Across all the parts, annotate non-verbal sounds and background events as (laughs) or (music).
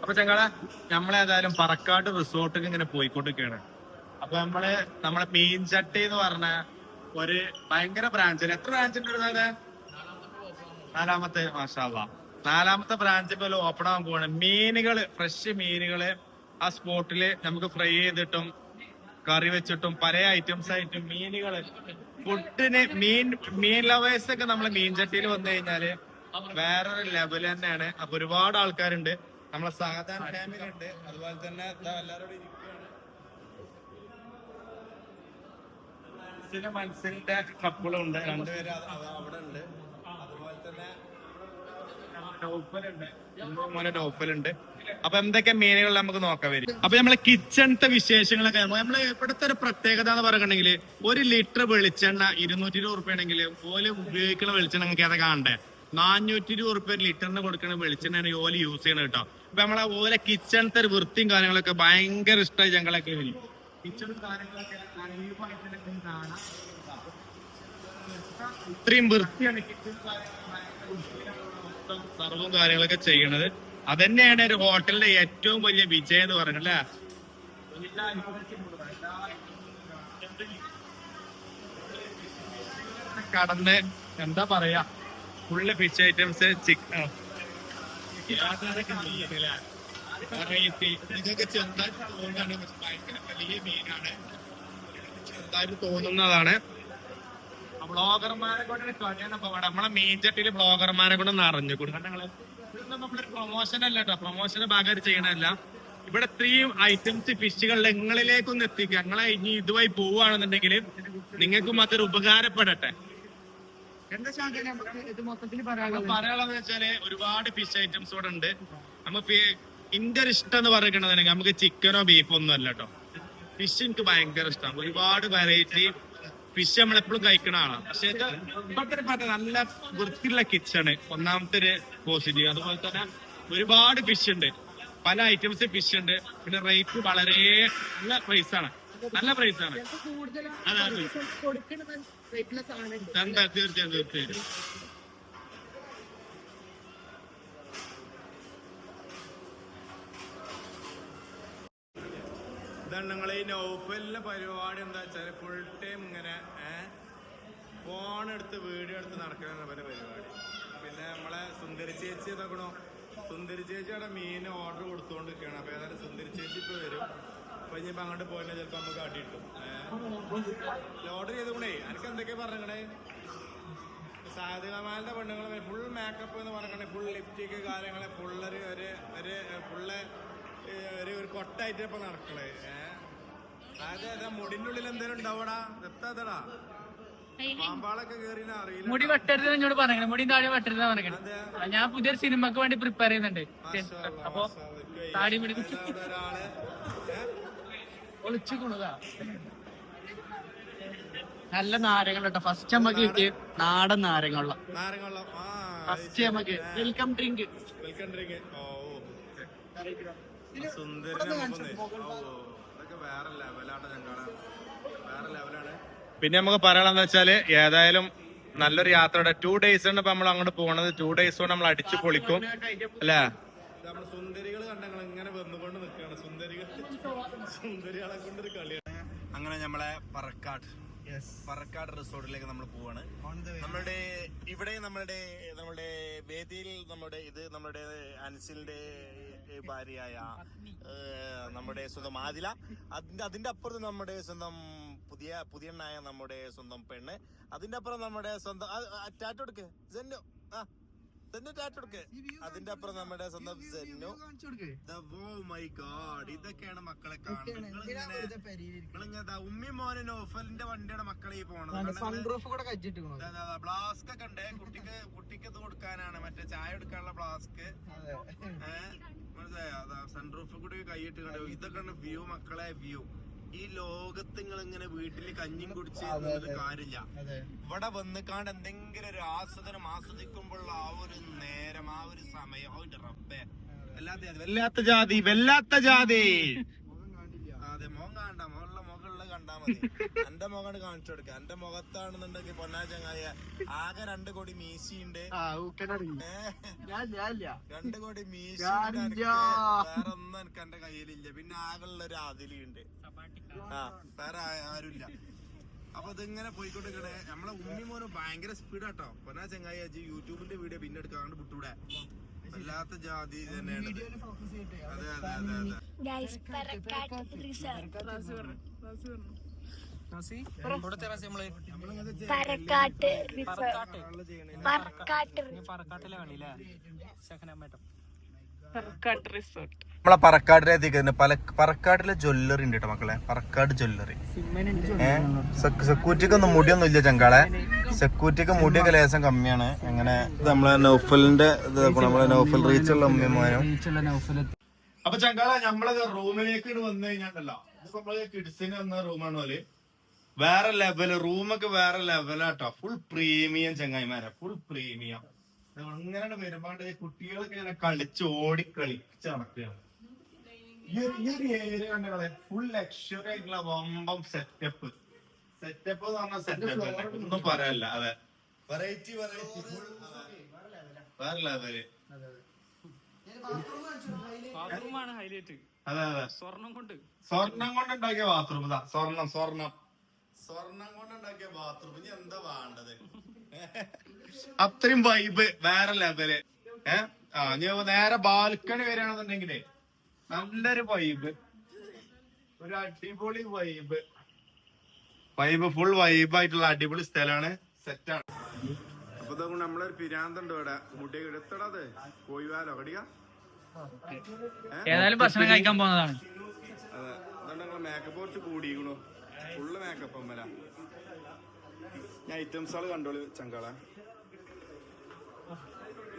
അപ്പൊ ചങ്ങളെ നമ്മളേതായാലും പറക്കാട് റിസോർട്ടിൽ ഇങ്ങനെ പോയിക്കൊണ്ടിരിക്കുകയാണ് അപ്പൊ നമ്മൾ നമ്മളെ മീൻചട്ടി എന്ന് പറഞ്ഞ ഒരു ഭയങ്കര ബ്രാഞ്ച് എത്ര ബ്രാഞ്ച് ഒരു നാലാമത്തെ മാഷാള്ള നാലാമത്തെ ബ്രാഞ്ച് പോലെ ഓപ്പൺ ആകാൻ പോവാണ്. മീനുകൾ ഫ്രഷ് മീനുകൾ ആ സ്പോട്ടിൽ നമുക്ക് ഫ്രൈ ചെയ്തിട്ടും കറി വെച്ചിട്ടും പല ഐറ്റംസ് ആയിട്ടും മീനുകൾ ഫുഡിന് മീൻ മീൻ ലവേഴ്സ് ഒക്കെ നമ്മളെ മീൻ ചട്ടിയിൽ വന്നു കഴിഞ്ഞാൽ വേറൊരു ലെവൽ തന്നെയാണ്. അപ്പൊ ഒരുപാട് ആൾക്കാരുണ്ട്. നമ്മളെ സാധാരണ ഫാമിലി ഉണ്ട് അതുപോലെ തന്നെ എല്ലാവരോടും ഇരിക്കുകയാണ്. മനസ്സിന് മനസ്സിന്റെ കപ്പിളുണ്ട് രണ്ടുപേരും അവിടെ ഉണ്ട് അതുപോലെ തന്നെ ഉണ്ട് അപ്പൊ എന്തൊക്കെ മീനുകൾ നമുക്ക് നോക്കാൻ വരും അപ്പൊ നമ്മളെ കിച്ചണത്തെ വിശേഷങ്ങളൊക്കെ നമ്മ- നമ്മളെ ഇവിടുത്തെ ഒരു പ്രത്യേകത എന്ന് പറയുകയാണെങ്കിൽ ഒരു ലിറ്റർ വെളിച്ചെണ്ണ ഇരുന്നൂറ്റി ഇരുപത് റുപ്യ ആണെങ്കിൽ ഓൽ ഉപയോഗിക്കുന്ന വെളിച്ചെണ്ണ നിങ്ങൾക്ക് ഏതാ കാണണ്ടേ? നാനൂറ്റി ഇരുപത് റുപ്യ ലിറ്ററിന് കൊടുക്കുന്ന വെളിച്ചെണ്ണയാണ് ഓൽ യൂസ് ചെയ്യണത് കേട്ടോ. നമ്മളെ ഓരോ കിച്ചണത്തെ ഒരു വൃത്തിയും കാര്യങ്ങളൊക്കെ ഭയങ്കര ഇഷ്ടമായി ഞങ്ങളൊക്കെ കിച്ചണും കാണാം. ഇത്രയും വൃത്തിയാണ് കിച്ചൺ സർവും കാര്യങ്ങളൊക്കെ ചെയ്യണത് അതന്നെയാണ് ഒരു ഹോട്ടലിന്റെ ഏറ്റവും വലിയ വിജയം എന്ന് പറയുന്നത് അല്ലേ? കടന്ന് എന്താ പറയാ? ഫുള്ള് ഫിഷ് ഐറ്റംസ് ചിക്കൻ മീനാണ് ചെറുതായിട്ട് തോന്നുന്നതാണ് ബ്ലോഗർമാരെ കൊണ്ട് ഇവിടെ. നമ്മളെ ബ്ലോഗർമാരെ കൊണ്ട് നിറഞ്ഞു ഞങ്ങൾ ഇതൊന്നും നമ്മളൊരു പ്രൊമോഷൻ അല്ല ഭാഗമായിട്ട് ചെയ്യണല്ല ഇവിടെ ഇത്രയും ഐറ്റംസ് ഫിഷുകൾ നിങ്ങളിലേക്കൊന്ന് എത്തിക്കുക ഞങ്ങളെ ഇനി ഇതുമായി പോവുകയാണെന്നുണ്ടെങ്കിൽ നിങ്ങൾക്കും അതൊരു ഉപകാരപ്പെടട്ടെ എന്താ ശാന്തി നമുക്ക് ഇത് മൊത്തത്തിൽ അപ്പൊ പറയാനുള്ളത് പറയാനുള്ളത് വെച്ചാൽ ഒരുപാട് ഫിഷ് ഐറ്റംസ് ഇവിടെ ഉണ്ട്. നമുക്ക് ഇന്റെ ഒരു ഇഷ്ടം എന്ന് പറയുകയാണെന്നുണ്ടെങ്കിൽ നമുക്ക് ചിക്കനോ ബീഫോ ഒന്നും അല്ല കേട്ടോ ഫിഷ് എനിക്ക് ഭയങ്കര ഇഷ്ടമാണ് ഒരുപാട് വെറൈറ്റി ഫിഷ് നമ്മളെപ്പോഴും കഴിക്കണ ആളാണ് പക്ഷെ ഇപ്പോഴത്തെ പറഞ്ഞ നല്ല വൃത്തിയുള്ള കിച്ചണ് ഒന്നാമത്തെ ഒരു പോസിറ്റീവ് അതുപോലെ തന്നെ ഒരുപാട് ഫിഷ് ഉണ്ട്. പല ഐറ്റംസ് ഫിഷ് ഉണ്ട്. പിന്നെ റേറ്റ് വളരെ നല്ല പ്രൈസ് ആണ്. നല്ല പ്രൈസ് ആണ്. അതാണ് തീർച്ചയായും തീർച്ചയായും ഇതാണ് ഈ നൗഫലിന്റെ പരിപാടി എന്താ വെച്ചാൽ ഫുൾ ടൈം ഇങ്ങനെ ഫോൺ എടുത്ത് വീഡിയോ എടുത്ത് നടക്കുന്ന പല പരിപാടി. പിന്നെ നമ്മളെ സുന്ദരി ചേച്ചി നോക്കണോ സുന്ദരി ചേച്ചിയുടെ മീൻ ഓർഡർ കൊടുത്തുകൊണ്ടിരിക്കുകയാണ് അപ്പൊ ഏതായാലും സുന്ദരി ചേച്ചി ഇപ്പൊ വരും. അപ്പൊ ഇനിയിപ്പോ അങ്ങോട്ട് പോയ ചിലപ്പോ നമുക്ക് അടി കിട്ടും. ഓർഡർ ചെയ്തുകൊണ്ടേ എനിക്ക് എന്തൊക്കെയാ പറഞ്ഞേ സാധികമാലിന്റെ പെണ്ണുങ്ങൾ ഫുൾ മേക്കപ്പ് എന്ന് പറഞ്ഞേ ഫുൾ ലിപ്സ്റ്റിക് കാര്യങ്ങളെ ഫുള്ളൊരു ഒരു ഒരു ഫുള്ള് ഒരു ഒരു കൊട്ടായിട്ട് ഇപ്പൊ നടക്കണേ. അതായത് അതാ മുടിന്റെ ഉള്ളിൽ എന്തേലും ഉണ്ടാവടാ? എത്താതടാ പാമ്പാളൊക്കെ കേറിന അറിയില്ല. മുടി വെട്ടരുത് എന്നോട് പറഞ്ഞു മുടി താടി വെട്ടരുത് പറഞ്ഞു. ഞാൻ പുതിയൊരു സിനിമക്ക് വേണ്ടി പ്രിപ്പയർ ചെയ്യുന്നുണ്ട്. അപ്പൊ താടി മുടി ഒരാൾ? ഒളിച്ചു കൊള്ളുക നല്ല നാരങ്ങൾ കേട്ടോ ഫസ്റ്റ് നമുക്ക് കിട്ടിയ നാടൻ നാരങ്ങളുള്ള ഫസ്റ്റ് നമുക്ക് വെൽക്കം ഡ്രിങ്ക് വെൽക്കം ഡ്രിങ്ക് ഓ. പിന്നെ നമുക്ക് പറയണെന്ന് വെച്ചാൽ ഏതായാലും നല്ലൊരു യാത്രയുടെ ടു ഡേയ്സ് ആണ് ഇപ്പൊ നമ്മൾ അങ്ങോട്ട് പോണത്. ടു ഡേയ്സ് കൊണ്ട് നമ്മൾ അടിച്ചു പൊളിക്കും അല്ലേ? സുന്ദരികൾ കണ്ടങ്ങൾ ഇങ്ങനെ വന്നുകൊണ്ട് കൊണ്ടൊരു കളിയാണ് അങ്ങനെ നമ്മളെ പറക്കാട്. പറക്കാട് റിസോർട്ടിലേക്ക് നമ്മൾ പോവാണ്. നമ്മളുടെ ഇവിടെ നമ്മളുടെ നമ്മുടെ വേദിയിൽ നമ്മുടെ ഇത് നമ്മുടെ അൻസിലിന്റെ ഭാര്യയായ നമ്മുടെ സ്വന്തം ആദില. അതിന്റെ അതിന്റെ അപ്പുറത്ത് നമ്മുടെ സ്വന്തം പുതിയ പുതിയണ്ണായ നമ്മുടെ സ്വന്തം പെണ്ണ്. അതിന്റെ അപ്പുറം നമ്മുടെ സ്വന്തം ടാറ്റോ എടുക്ക്. ജെന്നോ ആ. അതിന്റെ അപ്പുറം നമ്മുടെ സ്വന്തം മൈ ഗോഡ് ഇതൊക്കെയാണ് മക്കളെ കാണുന്നത്. ഉമ്മി മോനെ നോഫലിന്റെ വണ്ടിയുടെ മക്കളെ ഈ പോണത്. ബ്ലാസ്ക് ഒക്കെ ഉണ്ട്. കുട്ടിക്ക് കുട്ടിക്ക് ഇത് കൊടുക്കാനാണ്. മറ്റേ ചായ എടുക്കാനുള്ള ബ്ലാസ്ക് മനസ്സിലായോ? സൺറൂഫ് കൂടി കൈയിട്ട് കണ്ടു? ഇതൊക്കെയാണ് വ്യൂ മക്കളെ വ്യൂ ഈ ലോകത്ത് നിങ്ങൾ ഇങ്ങനെ വീട്ടിൽ കഞ്ഞിയും കുടിച്ച് കാര്യമില്ല. ഇവിടെ വന്ന് കാണ്ട് എന്തെങ്കിലും ഒരു ആസ്വദനം ആസ്വദിക്കുമ്പോഴുള്ള ആ ഒരു നേരം ആ ഒരു സമയം അവന്റെ റബ്ബേ. വല്ലാത്ത ജാതി വല്ലാത്ത ജാതി. വല്ലാത്ത ജാതി അതെ മോൻ കാണ്ട മുകളിൽ കണ്ടാ മതി. എന്റെ മുഖം കാണിച്ചു കൊടുക്ക. എന്റെ മുഖത്താണെന്നുണ്ടെങ്കിൽ പൊന്നാ ചങ്ങായ. ആകെ രണ്ട് കോടി മീശിയുണ്ട്. രണ്ട് കോടി മീശ. വേറെ ഒന്നും എനിക്ക് എന്റെ കയ്യിലില്ല. പിന്നെ ആകെയുള്ള ഒരു അതിലുണ്ട് ആ വേറെ ആരുമില്ല. അപ്പൊ ഇതിങ്ങനെ പോയിക്കൊണ്ടിരിക്കണേ. നമ്മളെ ഉമ്മി മോന് ഭയങ്കര സ്പീഡ് ആട്ടോ പൊന്നാ ചങ്ങായി അജി യൂട്യൂബിന്റെ വീഡിയോ പിന്നെ എടുക്കാണ്ട് വിട്ടൂടെ വല്ലാത്ത ജാതി തന്നെയാണ് അതെ അതെ അതെ അതെ. അതെ ഗൈസ് പറക്കാട്ട് പറക്കാട്ട്. റിസർവ് പറക്കാട്ട് നമ്മളെ പറക്കാടിലെ എത്തിക്കുന്നത് പല പറക്കാടിലെ ജ്വല്ലറി ഉണ്ട് കേട്ടോ മക്കളെ. പറക്കാട് ജ്വല്ലറി. സെക്യൂരിറ്റിക്ക് ഒന്നും മുടിയൊന്നും ഇല്ല ചങ്കാളെ. സെക്യൂരിറ്റിക്ക് മുടിയൊക്കെ ലേശം കമ്മിയാണ്. അങ്ങനെ നമ്മളെ നൗഫലിന്റെ ഇത് നമ്മളെ നൗഫൽ റീച്ചുള്ള അമ്മമാരും അപ്പൊ ചങ്കാളെ നമ്മളെ റൂമിലേക്ക് വന്നു നമ്മൾ കിഡ്സിന് വന്ന റൂമാണ് പോലെ വേറെ ലെവൽ റൂമൊക്കെ വേറെ ലെവലാട്ടോ ഫുൾ പ്രീമിയം ചങ്ങായിമാരെ ഫുൾ പ്രീമിയം അങ്ങനെയാണ് വരുമ്പോണ്ട് കുട്ടികളൊക്കെ ഇങ്ങനെ കളിച്ച് ഓടി കളിച്ച് നടക്കുകയാണ് ഈ ഒരു- ഏരിയ കണ്ടേ ഫുൾ ലക്ഷറി ആയിട്ടുള്ള വമ്പം സെറ്റപ്പ് സെറ്റപ്പ് എന്ന് പറഞ്ഞ സെറ്റപ്പ് ഒന്നും പറയല്ല. അതെ. വെറൈറ്റി വെറൈറ്റി ഫുൾ വേറെ ലെവൽ അതെ അതെ. സ്വർണം കൊണ്ട്. സ്വർണം കൊണ്ട് ഉണ്ടാക്കിയ ബാത്റൂം ഇതാ. സ്വർണം സ്വർണം. സ്വർണം കൊണ്ടുണ്ടാക്കിയ ബാത്റൂം ഇനി എന്താ വേണ്ടത്? (laughs) അത്രയും വൈബ് വേറെ ലെവൽ ഏഹ് ആ ഞാൻ നേരെ ബാൽക്കണി വരികയാണെന്നുണ്ടെങ്കിലേ നല്ലൊരു വൈബ് ഒരു അടിപൊളി വൈബ് വൈബ് ഫുൾ വൈബ് ആയിട്ടുള്ള അടിപൊളി സ്ഥലമാണ് സെറ്റാണ് അപ്പൊ ഇതുകൊണ്ട് നമ്മളൊരു പിരാന്തുണ്ട് ഇവിടെ. മുടി എടുത്തടത് കോയിവാലോ കടിക ഏതായാലും ഭക്ഷണം കഴിക്കാൻ പോകുന്നതാണ്. അതെ. അതുകൊണ്ട് നിങ്ങളെ മേക്കപ്പ് കുറച്ച് കൂടിക്കണു ഫുള്ള് മേക്കപ്പ് അമ്മല ഞാൻ ഐറ്റംസ് ആൾ കണ്ടോളൂ ചങ്കാള.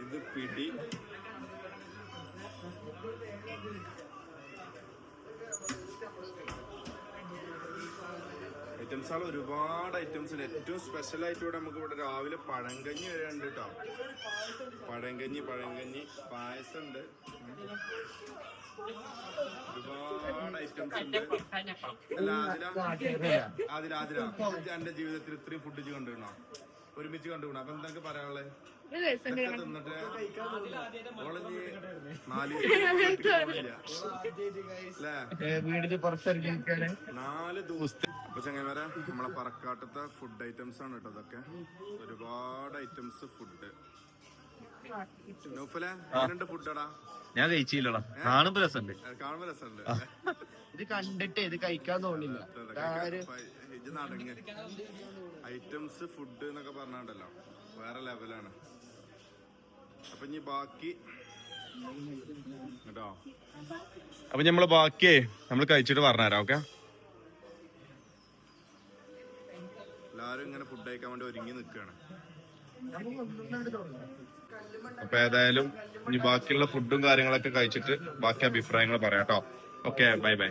ഇത് പിടി. ഐറ്റംസ് ആൾ ഒരുപാട് ഐറ്റംസ് ഉണ്ട് ഏറ്റവും സ്പെഷ്യൽ ആയിട്ട് ഇവിടെ നമുക്ക് ഇവിടെ രാവിലെ പഴങ്കഞ്ഞി വരെ ഉണ്ട് കേട്ടോ. പഴങ്കഞ്ഞി പഴങ്കഞ്ഞി. പായസം ഉണ്ട് ഒരുപാട് ഐറ്റംസ് ഉണ്ട്. അല്ല ആതിര. ആതിര ആതിര. എന്റെ ജീവിതത്തിൽ ഇത്രയും ഫുഡ് കണ്ടുകണോ ഒരുമിച്ച് കണ്ടുകണോ അപ്പൊ എന്താ പറയാനുള്ളത് തിന്നിട്ട് ഓളഞ്ഞ് നാല്. (laughs) അല്ലേ? നാല് ദിവസത്തെ അപ്പൊ ചങ്ങന്മാരെ നമ്മളെ പറക്കാട്ടത്തെ ഫുഡ് ഐറ്റംസ് ആണ് കേട്ടോ അതൊക്കെ ഒരുപാട് ഐറ്റംസ് ഫുഡ് നൗഫലെ ഫുഡടാ ഞാൻ കഴിച്ചില്ലടാ. കാണുമ്പോ രസമുണ്ട്. കാണുമ്പോ രസമുണ്ട്. ഇത് കണ്ടിട്ട് ഇത് കഴിക്കാൻ തോന്നില്ല. ഇത് നടങ്ങ്. ഐറ്റംസ് ഫുഡ് എന്നൊക്കെ പറഞ്ഞാണ്ടല്ലോ. വേറെ ലെവലാണ് അപ്പൊ ഇനി ബാക്കി കേട്ടോ അപ്പൊ നമ്മൾ ബാക്കിയേ നമ്മൾ കഴിച്ചിട്ട് പറഞ്ഞുതരാം ഓക്കെ? എല്ലാരും ഇങ്ങനെ ഫുഡ് കഴിക്കാൻ വേണ്ടി ഒരുങ്ങി നിൽക്കുകയാണ് അപ്പൊ ഏതായാലും ഇനി ബാക്കിയുള്ള ഫുഡും കാര്യങ്ങളൊക്കെ കഴിച്ചിട്ട് ബാക്കി അഭിപ്രായങ്ങൾ പറയാം കേട്ടോ. Okay bye bye